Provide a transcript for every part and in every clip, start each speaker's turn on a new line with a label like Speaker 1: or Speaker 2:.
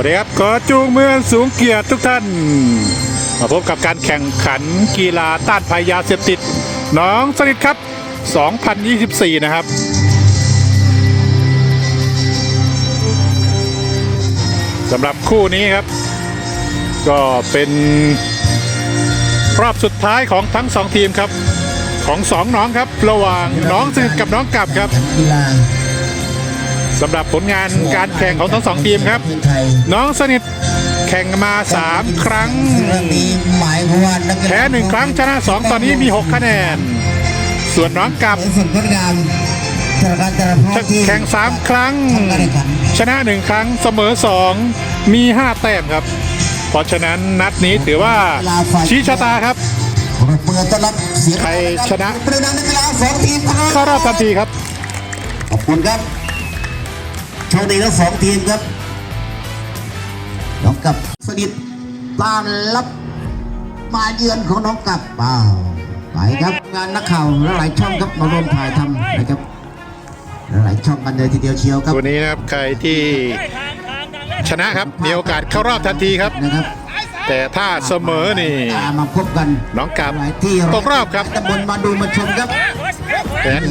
Speaker 1: วัสดีครับขอจูงเมืองสูงเกียรติทุกท่าน มาพบกับการแข่งขันกีฬาต้านภัยยาเสพติดน้องสนิทครับ 2024 นะครับสำหรับคู่นี้ครับ ก็เป็นรอบสุดท้ายของทั้งสองทีมครับ ของสองน้องครับ ระหว่างน้องสนิทกับน้องกลับครับ
Speaker 2: กีฬา
Speaker 1: สำหรับผลงานการแข่งของทั้งสองทีมครับ
Speaker 2: เมืองไทย
Speaker 1: น้องสนิทแข่งมา 3 ครั้ง
Speaker 2: เรื่องนี้หมายความว่านักกีฬา
Speaker 1: แพ้หนึ่งครั้งชนะ 2 ตอนนี้มี 6 คะแนน ส่วนน้องกับ
Speaker 2: เป็นสุดงดงามสำหรับการแต่ละภาคที่
Speaker 1: แข่ง 3 ครั้ง ชนะ 1 ครั้งเสมอ 2 มี 5 แต้มครับ เพราะฉะนั้นนัดนี้ถือว่าชี้ชะตาครับ
Speaker 2: เปิดต้อนรับเสียง
Speaker 1: ใครชนะ
Speaker 2: ประดังนักกีฬาสองทีมครับ
Speaker 1: เข้ารอบทันทีครับ
Speaker 2: ขอบคุณครับ โชคดีทั้งสองทีมครับน้องกับสนิทต้านรับมาเยือนของน้องกับเปล่าไปครับงานนักข่าวหลายๆช่องครับมาร่วมถ่ายทำนะครับหลายๆช่องกันเลยทีเดียวเชียวครับ
Speaker 1: ตัวนี้นะครับใครที่ชนะครับมีโอกาสเข้ารอบทันทีครับ
Speaker 2: นะครับ
Speaker 1: แต่ถ้าเสมอนี่
Speaker 2: ตามมาพบกัน
Speaker 1: น้องกับ
Speaker 2: หลายที่
Speaker 1: ตกรอบครับ
Speaker 2: ตำบลมาดูมาชมครับ
Speaker 1: แต่นั้น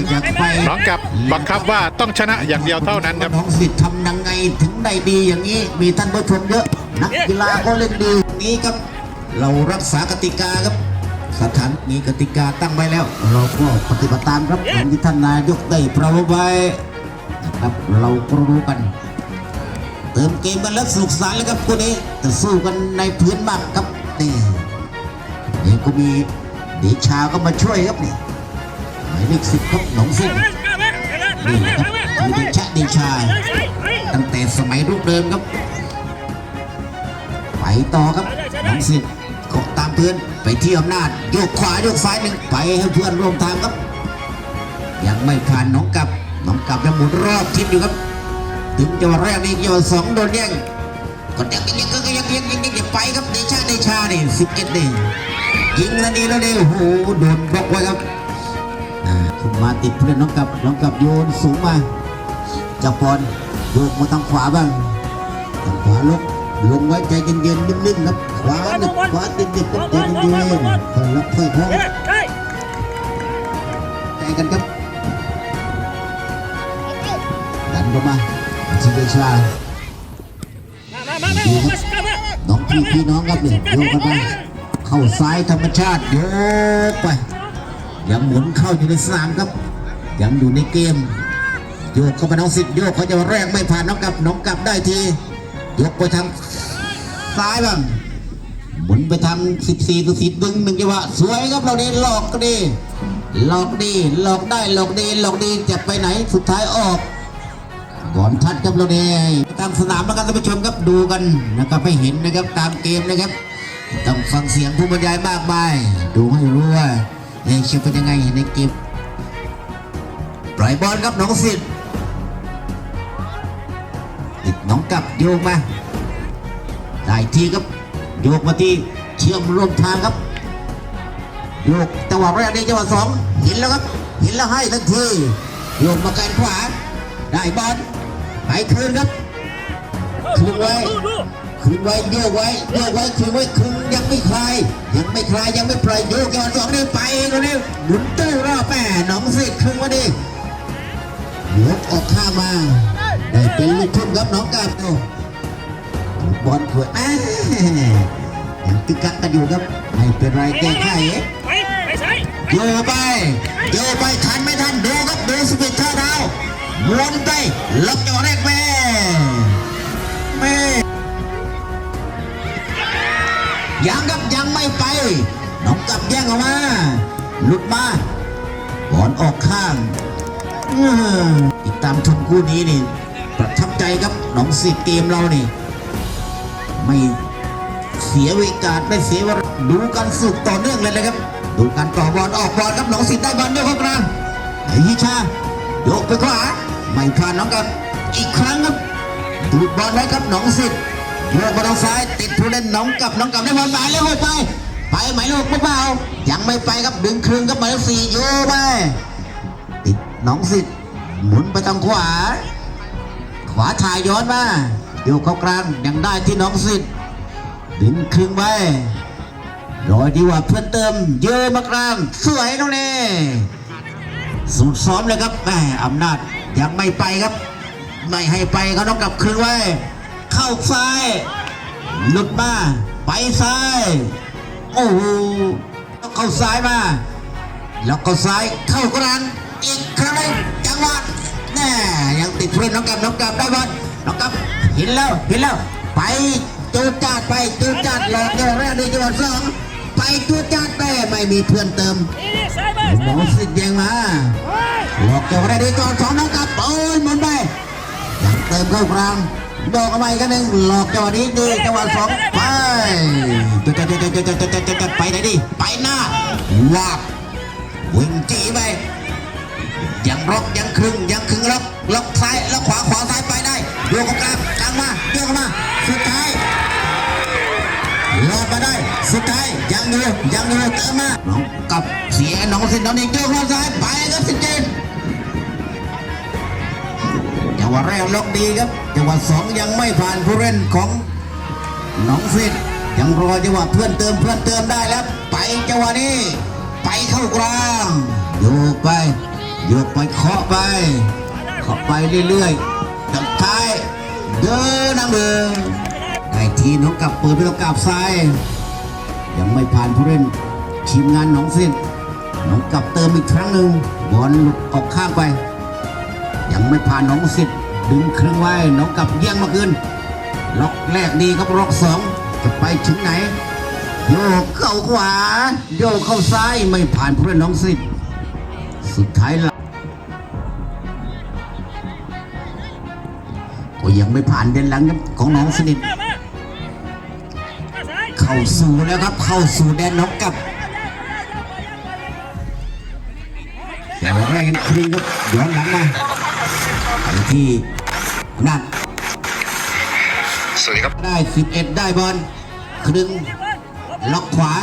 Speaker 1: น้องกับบังคับว่าต้องชนะอย่างเดียวเท่านั้นครับ
Speaker 2: น้องสิทธิ์ทำยังไงถึงได้ดีอย่างนี้ มีท่านผู้ชมเยอะ นักกีฬาก็เล่นดีนี้ครับ เรารักษากติกาครับ สถานมีกติกาตั้งไว้แล้ว เราก็ปฏิบัติตามครับอย่างที่ท่านนายกได้ประไว้นะครับเราก็รู้กันเติมเกมกันแล้วสนุกสนานเลยครับคู่นี้แต่สู้กันในพื้นบ้านครับนี่เดี๋ยวก็มีเดชาก็มาช่วยครับนี่หมาย เลขสิบครับหลงซิ่งนี่ครับดีเดชะเดชาตั้งแต่สมัยรูปเดิมครับ ไปต่อครับหลงสิ่งเกาะตามเพื่อนไปที่อำนาจโยกขวาโยกซ้ายหนึ่งไปให้เพื่อนร่วมทางครับ ยังไม่ผ่านน้องกับน้องกับยังหมุนรอบทิศอยู่ครับ ถึงจังหวะแรกนี่จังหวะสองโดนแย่งก็ยังยังยังยังยังยังยังไปครับเดชาเดชาเนี่ยสิบเอ็ดเนี่ยยิงแล้วนี่แล้วเนี่ยโอ้โหโดนบล็อกไว้ครับ มาติดเพื่อนน้องกับน้องกับโยนสูงมาจับบอลโยกมาทางขวาบ้างทางขวาลงลงไว้ใจเย็นๆนิ่งๆครับขวาหนึ่งขวาติดติดๆครับใจเย็นๆค่อยรับค่อยคล้องใจกันครับดันเข้ามาชิเดชาน้องพี่พี่น้องครับเนี่ยโยกกันไปเข้าซ้ายธรรมชาติโยกไป ยังหมุนเข้าอยู่ในสนามครับ ยังอยู่ในเกม โยกเข้าไปน้องสิทธิ์โยกเขาจะแรกไม่ผ่านน้องกลับน้องกลับได้ที ยกไปทางซ้ายบ้างหมุนไปทาง14ตัวสิบดึงหนึ่งจังหวะสวยครับเรานี้หลอกก็ดีหลอกดีหลอกได้หลอกดีหลอกดีจะไปไหนสุดท้ายออกก่อนทัดครับเราเนี่ยตามสนามแล้วกันท่านผู้ชมครับดูกันนะครับให้เห็นนะครับตามเกมนะครับ ต้องฟังเสียงผู้บรรยายมากมายดูให้รู้ว่า เฮ้ยเชื่อเป็นยังไงในเกมปล่อยบอลครับน้องสิทธิ์ติดน้องกลับโยกมาได้ทีครับโยกมาที่เชื่อมร่วมทางครับโยกจังหวะแรกนี่จังหวะสองเห็นแล้วครับเห็นแล้วให้ทันทีโยกมาการขวาได้บอลไปคืนครับคืนไว้ คืนไว้โยกไว้โยกไว้คืนไว้คืนยังไม่คลายยังไม่คลายยังไม่ปล่อยโยกจังหวะสองนี่ไปตรงนี้หมุนตู้รอบแม่หนองสิทธิ์คืนมาดิยกออกข้ามาได้เป็นลูกทุ่งครับน้องกาบโอ้บอลถวยแม่ยังตึกกักกันอยู่ครับไม่เป็นไรแก้ไขเอง
Speaker 3: ไป
Speaker 2: โยไปโยไปทันไม่ทันดูครับดูสปีดเท่าดาววนไปล็อกจังหวะแรกแม่แม่ ยังครับยังไม่ไป น้องกับแย่งออกมา หลุดมาบอลออกข้างติดตามชมคู่นี้นี่ ประทับใจครับน้องสิเกมเรานี่ ไม่เสียเวลาไม่เสียวลาดูการสุกต่อเนื่องเลยนะครับ ดูการต่อบอลออกบอลครับน้องสิได้บอลด้วยครับนะไอ้ฮิชาโยกไปขวาไม่ผ่านน้องกับอีกครั้งครับดูดบอลไว้ครับน้องสิทธิ์ โยกมาทางซ้ายติดผู้เล่นน้องกับน้องกับได้บอลไปแล้วไปไปหมายเลขหกเปล่ายังไม่ไปครับดึงคืนครับหมายเลขสี่โยกไปติดน้องสิทธิ์หมุนไปทางขวา ขวาถ่ายย้อนมาโยกเข้ากลางยังได้ที่น้องสิทธิ์ดึงครึ่งไว้รอยดีกว่าเพื่อนเติมเยอะมากลางสวยน้องเน่สูดซ้อมเลยครับแหมอำนาจยังไม่ไปครับ ไม่ให้ไปเขาต้องกลับคืนไว้ เข้าซ้าย หลุดมา ไปซ้าย โอ้โหต้องเข้าซ้ายมา แล้วก็ซ้ายเข้ากลางอีกครั้งหนึ่งจังหวะแน่ยังติดเพื่อนน้องกับน้องกับได้บอลน้องกับเห็นแล้วเห็นแล้ว ไปจูดจาดไปจูดจาดหลอกเดียวแรกในจังหวะสองไปจูดจาดไปไม่มีเพื่อนเติมหมอสิทธิ์ยังมาหลอกเดียวแรกในจังหวะสองน้องกับโอ้ยหมุนไปยังเติมเข้ากลาง ดนเข้าไปกันหนึ่งหลอกจังหวะนี้ดีจังหวะสองไปจัดจัดจัดจัดจัดจัดจัดไปไหนดิไปหน้าลากวิ่งจีไปยังล็อกยังครึ่งยังครึ่งล็อกล็อกซ้ายล็อกขวาขวาซ้ายไปได้โยกกลางกลางมาโยกมาสุดท้ายรอดมาได้สุดท้ายยังอยู่ยังอยู่เติมมาน้องกับเสียน้องสินน้องนี่โยกเข้าซ้ายไปครับสินเจน งหวะแรกล็อกดีครับจังหวะสองยังไม่ผ่านผู้เล่นของน้องฟิตยังรอจังหวะเพื่อนเติมเพื่อนเติมได้แล้ว ไปจังหวะนี้ ไปเข้ากลางโยกไปโยกไปเคาะไปเคาะไปเรื่อยๆตัดท้าย เดินนั่งเดินได้ทีน้องกลับเปิดไปตรงกลับซ้ายยังไม่ผ่านผู้เล่นทีมงานน้องสิ้นน้องกลับเติมอีกครั้งหนึ่งบอลหลุดออกข้างไป ยังไม่ผ่านน้องสิทธิ์ดึงครึ่งไว้น้องกลับเยี่ยงมาคืนล็อกแรกดีครับล็อกสองจะไปถึงไหนโยกเข้าขวาโยกเข้าซ้ายไม่ผ่านเพื่อนน้องสิทธิ์สุดท้ายละก็ยังไม่ผ่านเดินหลังครับของน้องสนิทเข้าสู่แล้วครับเข้าสู่แดนน้องกับแต่ว่าแรกกันครึ่งครับย้อนหลังมา ที่นั่น
Speaker 4: สวัสดีครับ
Speaker 2: ได้ 11 ได้บอลครึ่งล็อกขวา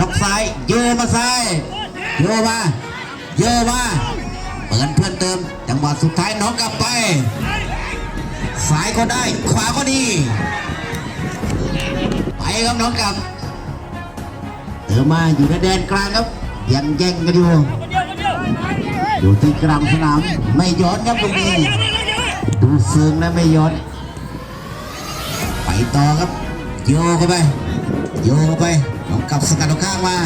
Speaker 2: ล็อกซ้าย โยมาซ้าย โยมา โยมา เปิดเพื่อนเติม จังหวะสุดท้ายน้องกลับไป ซ้ายก็ได้ ขวาก็ดี ไปครับน้องกลับ เติมมาอยู่ในแดนกลางครับ ยังแย่งกันอยู่
Speaker 3: คนเดียวคนเดียว
Speaker 2: อยู่ที่กลางสนาม ไม่ย้อนครับตรงนี้ดูเซิงแล้วไม่ย้อน ไปต่อครับ โยกเข้าไป โยกเข้าไปน้องกลับสกัดเอาข้างมา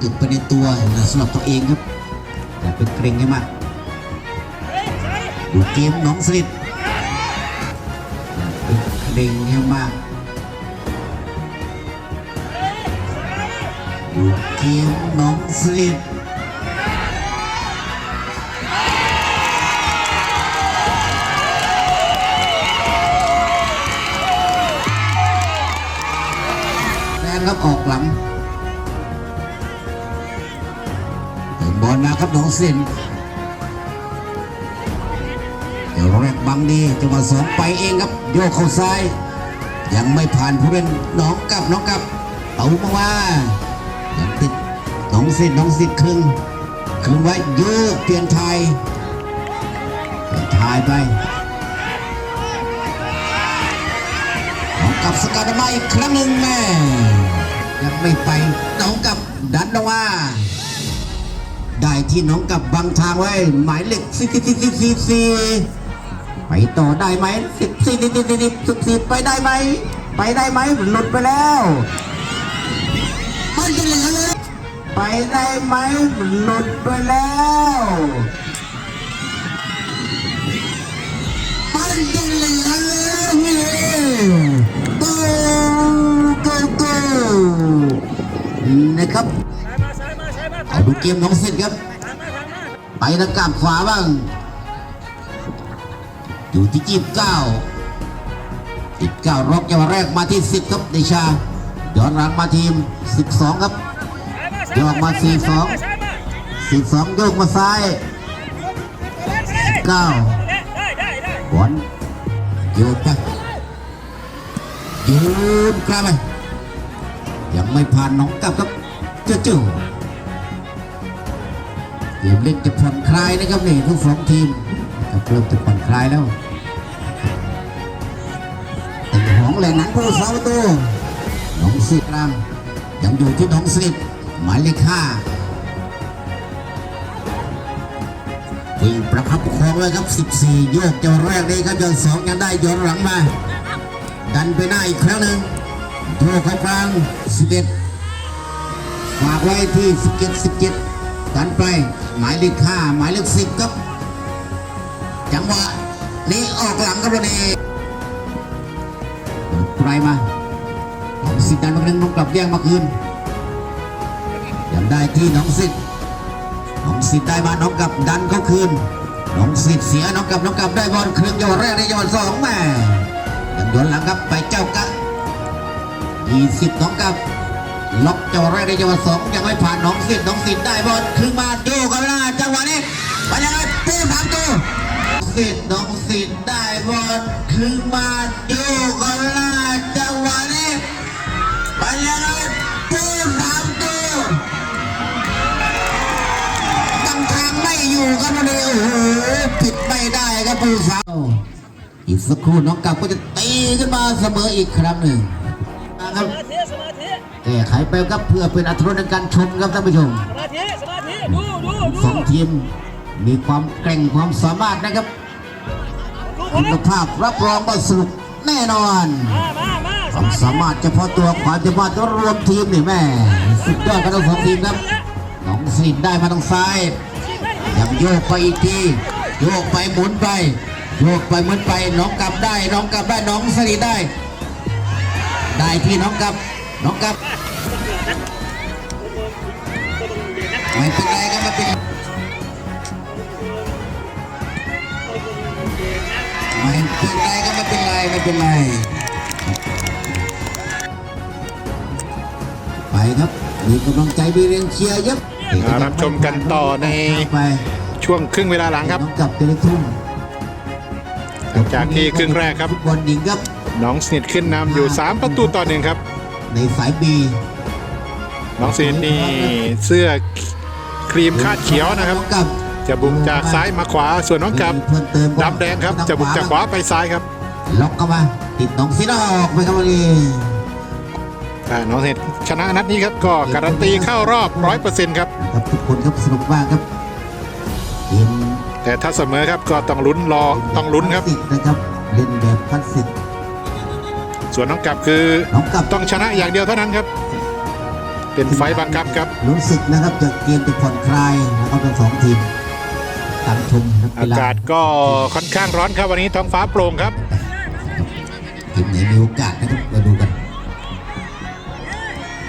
Speaker 2: อึดไปในตัวนะสำหรับตัวเองครับอย่าเป็นเกรงให้มากดูเกมน้องสลิดอย่าเป็นเกรงให้มากดูเกมน้องสลิด แดงครับออกหลังบอลมาครับน้องเซนเดี๋ยวแรกบังดีจังหวะสองไปเองครับโยกเข้าซ้าย ยังไม่ผ่านผู้เล่นน้องกับน้องกับเอามาว่ายังติดน้องเซนน้องสิทธิ์ครึ่งครึ่งไว้โยกเปลี่ยนไทยเปลี่ยนไทยไป กับสกัดออกมาอีกครั้งหนึ่งแม่ยังไม่ไปน้องกับดันออกมาได้ที่น้องกับบังทางไว้ หมายเลขสี่สี่สี่สี่สี่สี่ไปต่อได้ไหมสิบสี่สี่สี่สี่สิบสี่ไปได้ไหม ไปได้ไหมหลุดไปแล้วมันจะเหลือเลยไปได้ไหมหลุดไปแล้ว ครับเอาดูเกมน้องเสร็จครับ ไปทางกลับขวาบ้าง อยู่ที่จีบเก้าจีบเก้ารอบจังหวะแรกมาที่สิบครับเดชาย้อนหลังมาทีมสิบสองครับ
Speaker 3: ยมา
Speaker 2: โยกมาสี่สองสิบสองโยกมาซ้ายเก้าบอลโยกไปยืนกลับไปยังไม่ผ่านน้องกลับครับ จ้าจูเกมเล่นจะผ่อนคลายนะครับนี่ทั้งสองทีมครับเริ่มจะผ่อนคลายแล้วตีของแหลงหนันผู้สาประตูน้องสิทธิ์กลางยังอยู่ที่น้องสิทธิ์หมายเลขห้าวิ่งประคับประคองเลยครับ 14 โยกเจ้าแรกนี้ครับยอนสองยังได้ย้อนหลังมา ดันไปหน้าอีกครั้งหนึ่งโยกเข้ากลาง11 ฝากไว้ที่17 17กันไปหมายเลขห้าหมายเลขสิบครับจังหวะนี้ออกหลังครับนี่ไกลมาน้องสิทธิ์ดันมาหนึ่งน้องกลับแย่งมาคืนยังได้ที่น้องสิทธิ์น้องสิทธิ์ได้มาน้องกลับดันเขาคืนน้องสิทธิ์เสียน้องกลับน้องกลับได้บอลเครื่องยอดแรกในยอดสองแม่ยังย้อนหลังครับไปเจ้ากะยี่สิบน้องกลับ ล็อกเจ้าแรกในจังหวะสองยังไม่ผ่านน้องสิทธ์น้องสิทธ์ได้บอลครึ่งมาโยกกันไม่ได้จังหวะนี้ไปยังไงปูถามตัวสิทธ์น้องสิทธ์ได้บอลครึ่งมาโยกกันไม่ได้จังหวะนี้ไปยังไงปูถามตัวตั้งทางไม่อยู่กันมาเลยโอ้โหปิดไม่ได้ครับปูสาวอีกสักครู่น้องกับก็จะตีขึ้นมาเสมออีกครั้งหนึ่งนะครับ แก้ไขไปครับเพื่อเป็นอัตรรสในการชมครับท่านผู้ชม
Speaker 3: สมาธิสมาธิดูดูดู
Speaker 2: สองทีมมีความแกร่งความสามารถนะครับ
Speaker 3: ดูพ
Speaker 2: คุ
Speaker 3: ลั
Speaker 2: ณ
Speaker 3: ง
Speaker 2: ภาพรับรองว่าสนุกแน่นอน
Speaker 3: มามามา
Speaker 2: ความสามารถเฉพาะตัวความสามารถรวมทีมนี่แม่สุดยอดกันทั้งสองทีมครับน้องสินได้มาทางซ้ายยังโยกไปอีกทีโยกไปหมุนไปโยกไปหมุนไปน้องกลับได้ น้องกลับได้น้องสนิทได้ ได้ที่น้องกลับ น้องกลับไม่เป็นไรครับไม่เป็นไรไม่เป็นไรก็ไม่เป็นไรไม่เป็นไรไปครับมีกำลังใจมีแรงเชียร์เยอะ
Speaker 1: มารับชมกันต่อใน
Speaker 2: ไป
Speaker 1: ช่วงครึ่งเวลาหลังครับ
Speaker 2: น้องกลับเตะทุ่ม
Speaker 1: หลังจากที่ครึ่งแรกครับ
Speaker 2: ฟุตบอลหญิงครับ
Speaker 1: น้องสนิทขึ้นนำอยู่ 3 ประตูต่อหนึ่งครับ
Speaker 2: ในสายบี
Speaker 1: น้องสนิทนี่เสื้อครีมคาดเขียวนะครับ
Speaker 2: องกลับ
Speaker 1: จะบุกจากซ้ายมาขวาส่วนน้องกับ
Speaker 2: เพิ่มเติม
Speaker 1: ดำแดงครับ จะบุกจากขวาไปซ้ายครับ
Speaker 2: ล็อกเข้ามาติดน้องซีนออกไปครับวันนี้
Speaker 1: อ่าน้องสนิทชนะนัดนี้ครับก็การันตีเข้ารอบ100%ครับ
Speaker 2: ครับทุกคนครับสนุกมากครับเกม
Speaker 1: แต่ถ้าเสมอครับก็ต้องลุ้นรอต้องลุ้นครับ
Speaker 2: คลาสสิกนะครับเล่นแบบคลาสสิก
Speaker 1: ส่วนน้องกับคือ
Speaker 2: น้องกลับ
Speaker 1: ต้องชนะอย่างเดียวเท่านั้นครับ เป็นไฟล์บังคับครับ
Speaker 2: รู้สึกนะครับจากเกมจะผ่อนคลายนะครับทั้งสองทีมตามชมนัก
Speaker 1: อา
Speaker 2: กีฬากา
Speaker 1: ศก็ค่อนข้างร้อนครับวันนี้ท้องฟ้าโปร่งครับ
Speaker 2: ทีมไหนมีโอกาสนะครับมาดูกัน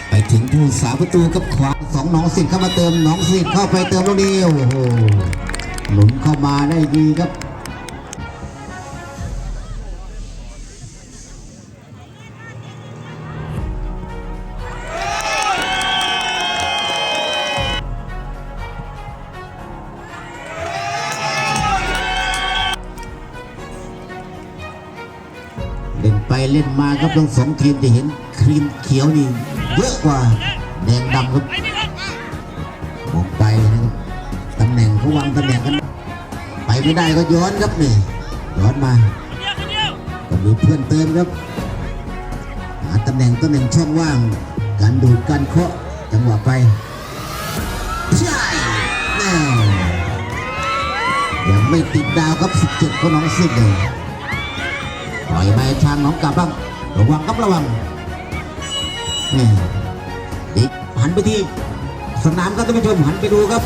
Speaker 2: ไปถึงผู้สาประตูกับขวาสองหน้องสิทธิ์เข้ามาเติมหน้องสิทธิ์เข้าไปเติมลูกเดียวโอ้โหหนุนเข้ามาได้ดีครับ เล่นมาครับทั้งสองทีมจะเห็นครีมเขียวนี่เยอะกว่าแดงดำครับมองไปนะครับตำแหน่งเขาวางตำแหน่งกัน ไปไม่ได้ก็ย้อนครับนี่ย้อนมาก็มีเพื่อนเติมครับหาตำแหน่งตำแหน่งช่องว่าง การดูดการเคาะจังหวะไปใช่แน่ยังไม่ติดดาวครับ 17ก็น้องสิบเลย อยไปทางน้องกลับบ้างระวังครับระวังนี่หันไปที่สนามครับท่านผู้ชมหันไปดูครับ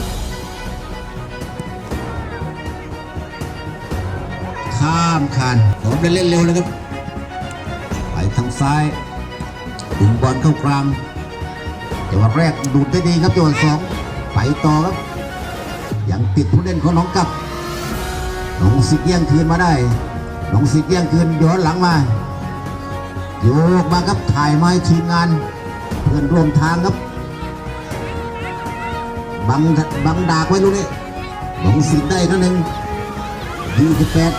Speaker 2: ข้ามคานผมเล่นเร็วเลยครับไปทางซ้ายดึงบอลเข้ากลางจังหวะแรกดูดได้ดีครับจังหวะสองไปต่อครับยังติดผู้เล่นของน้องกับน้องสิทธิ์ย่งคืนมาได้ น้องสิทธิ์ย่งคืนย้อนหลังมาโยกมาครับถ่ายมาให้ทีมงาน เพื่อนร่วมทางครับบังบังดากไว้ลูกนี้น้องสิทธิ์ได้ครั้งหนึ่งยี่สิบแปด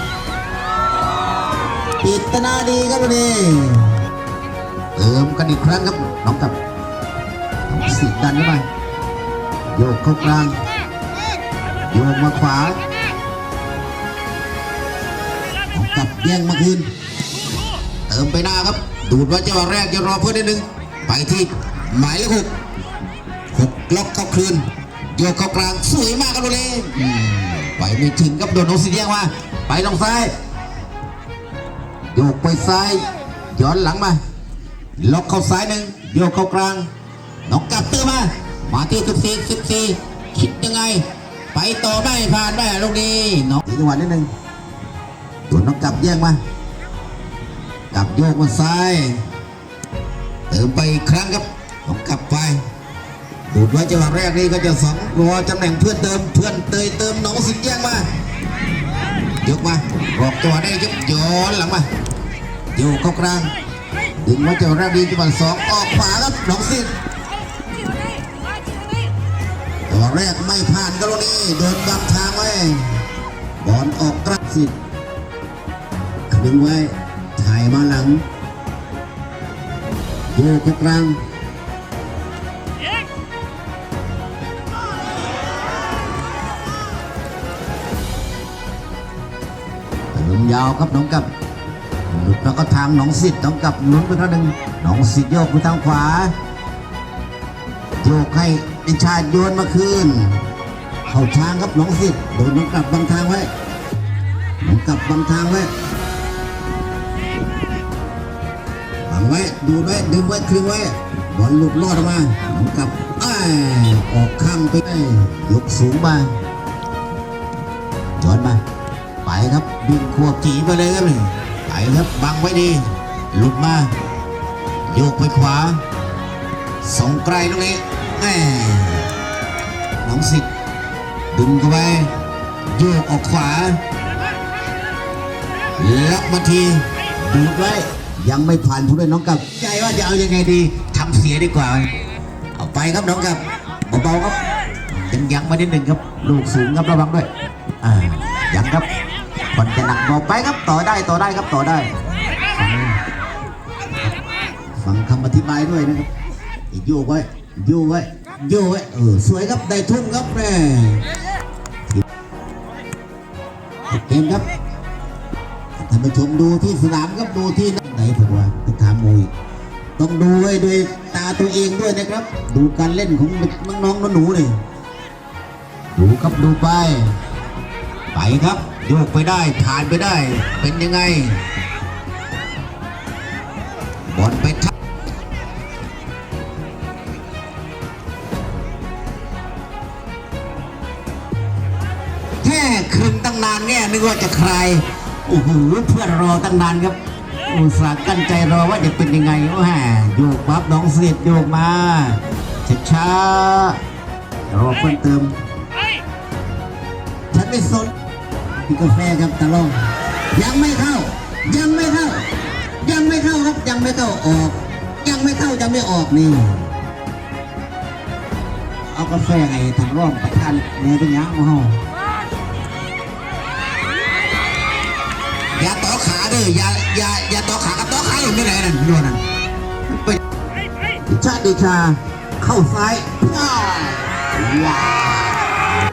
Speaker 2: ปิดตนาดีครับวันนี้เติมกันอีกครั้งครับน้องกับน้องสิทธิ์ดันเข้าไปโยกเข้ากลางโยกมาขวา น้องกับแย่งมาคืน เติมไปหน้าครับ ดูดว่าจังหวะแรกจะรอเพื่อนนิดนึง ไปที่หมายเลขหกหกล็อกเข้าคืนโยกเข้ากลางสวยมากครับลูกนี้อืมไปไม่ถึงครับโดนโนสียงมาไปทางซ้ายโยกไปซ้ายย้อนหลังมาล็อกเข้าซ้ายหนึ่งโยกเข้ากลางน้องกลับเตือมา มาที่สิบสี่สิบสี่คิดยังไง ไปต่อไม่ผ่านไม่ลูกนี้น้องอีกจังหวะนิดนึง ตัวน้องกลับแย่งมา กลับโยกมาซ้าย เติมไปอีกครั้งครับน้องกลับไปดูดไว้จังหวะแรกนี่ก็จะสองรอตำแหน่งเพื่อนเติมเพื่อนเตยเติมน้องสิงแย่งมายกมารอกตังหวได้ครับย้อนหลังมาอยู่เข้ากลางดึงไว้เจ้าแรกดีจังหวะสองออกขวาครับน้องสิทธิ์ตัวแรกไม่ผ่านกรณีโดนบังทางไว้บอลออกกระสิทธิ์ ดึงไว้ ถ่ายมาหลังอยู่เข้ากลาง
Speaker 3: ยิง
Speaker 2: เติมยาวครับน้องกับหลุดแล้วก็ทางน้องสิทธิ์น้องกับหนุนไปครั้งหนึ่งน้องสิทธิ์โยกไปทางขวาโยกให้ดิชาติโยนมาคืน เข้าทางครับน้องสิทธิ์โดนน้องกลับบังทางไว้น้องกลับบังทางไว้ ไว้ดูไว้ดึงไว้คลึงไว้บอลหลุดลอดออกมาน้องกับอ้ายออกข้างไปยกสูงมาย้อนมาไปครับดึงขวบจีไปเลยครับนี่ไปครับบังไว้ดี หลุดมาโยกไปขวาสองไกลตรงนี้แหม่น้องสิทธิ์ดึงเข้าไปโยกออกขวาล็อกมาทีดูดไว้ ยังไม่ผ่านผู้เล่นน้องกับใจว่าจะเอายังไงดีทำเสียดีกว่าเอาไปครับน้องกับเบาๆครับยังยังมานิดหนึ่งครับ ลูกสูงครับระวังด้วยอ่ายังครับคนจะหนักบอกไปครับต่อได้ต่อได้ครับต่อได้ฟังคำอธิบายด้วยนะครับโยกไว้โยกไว้โยกไว้เออสวยครับได้ทุ่มครับแม่ติดเกมครับท่านผู้ชมดูที่สนามครับดูที่ ไหนผมว่าไปถามมวยต้องดูไว้ด้วยตาตัวเองด้วยนะครับ ดูการเล่นของน้องๆหนูๆเลยดูครับดูไป ไปครับโยกไปได้ผ่านไปได้ เป็นยังไงบอลไปทับแค่คืนตั้งนานเนี่ยนึกว่าจะใครโอ้โหเพื่อนรอตั้งนานครับ อุตส่าห์กั้นใจรอว่าจะเป็นยังไงโอ้แหโยกปั๊บน้องเสียดโยกมาช้าๆรอเพิ่มเติมฉันไม่สนกินกาแฟครับตะลองยังไม่เข้า ยังไม่เข้า ยังไม่เข้าครับยังไม่เข้าออก ยังไม่เข้ายังไม่ออกนี่เอากาแฟไงทางร่องประทานเนี่ยเป็นยังเอา อย่าต่อขาเด้ออย่าอย่าอย่าต่อขากับต่อขาอยู่ไม่ไหนนั่นโน่นนั่นไป
Speaker 3: ไปไป
Speaker 2: ชาติชาเข้าซ้ายว้าว้าว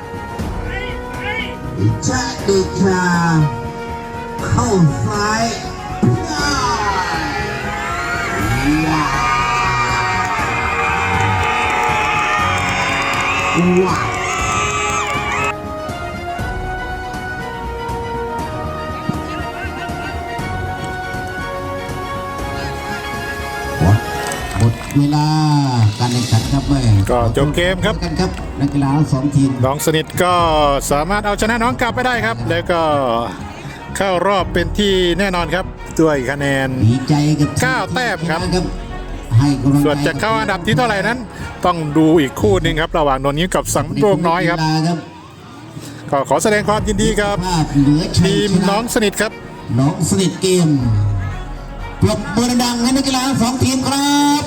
Speaker 3: ไปไป
Speaker 2: ชาติชาเข้าซ้ายว้าวว้าว เวลาการแข่งขันครับแม่
Speaker 1: ก็จบเกมครับ
Speaker 2: กันครับนักกีฬาทั้งสองทีม
Speaker 1: น้องสนิทก็สามารถเอาชนะน้องกลับไปได้ครับ แล้วก็เข้ารอบเป็นที่แน่นอนครับด้วยคะแนน
Speaker 2: ดีใจกับ
Speaker 1: เก้าแต้มครับ
Speaker 2: ให้กำลังใจ
Speaker 1: ส่วนจะเข้าอันดับที่เท่าไหร่นั้น ต้องดูอีกคู่หนึ่งครับ ระหว่างนนท์ยิ้มกับสังโปรงน้อยครับ
Speaker 2: กีฬาครับ
Speaker 1: ก็ขอแสดงความยินดีกับ
Speaker 2: ภาพเหลือชัย
Speaker 1: ทีม
Speaker 2: ชะ
Speaker 1: น้องสนิทครับ
Speaker 2: น้องสนิทเกมปรบมือดังๆให้นักกีฬาทั้งสองทีมครับ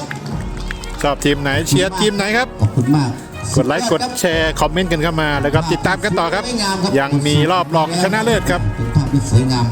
Speaker 1: ชอบทีมไหนเชียร์ทีมไหนครับ
Speaker 2: ขอบคุณมาก
Speaker 1: กดไลค์กดแชร์คอมเมนต์กันเข้ามาแล้วก็ติดตามกันต่อครับ ยังมีรอบรองชนะเลิศครับ
Speaker 2: เป็นภาพที่สวยงาม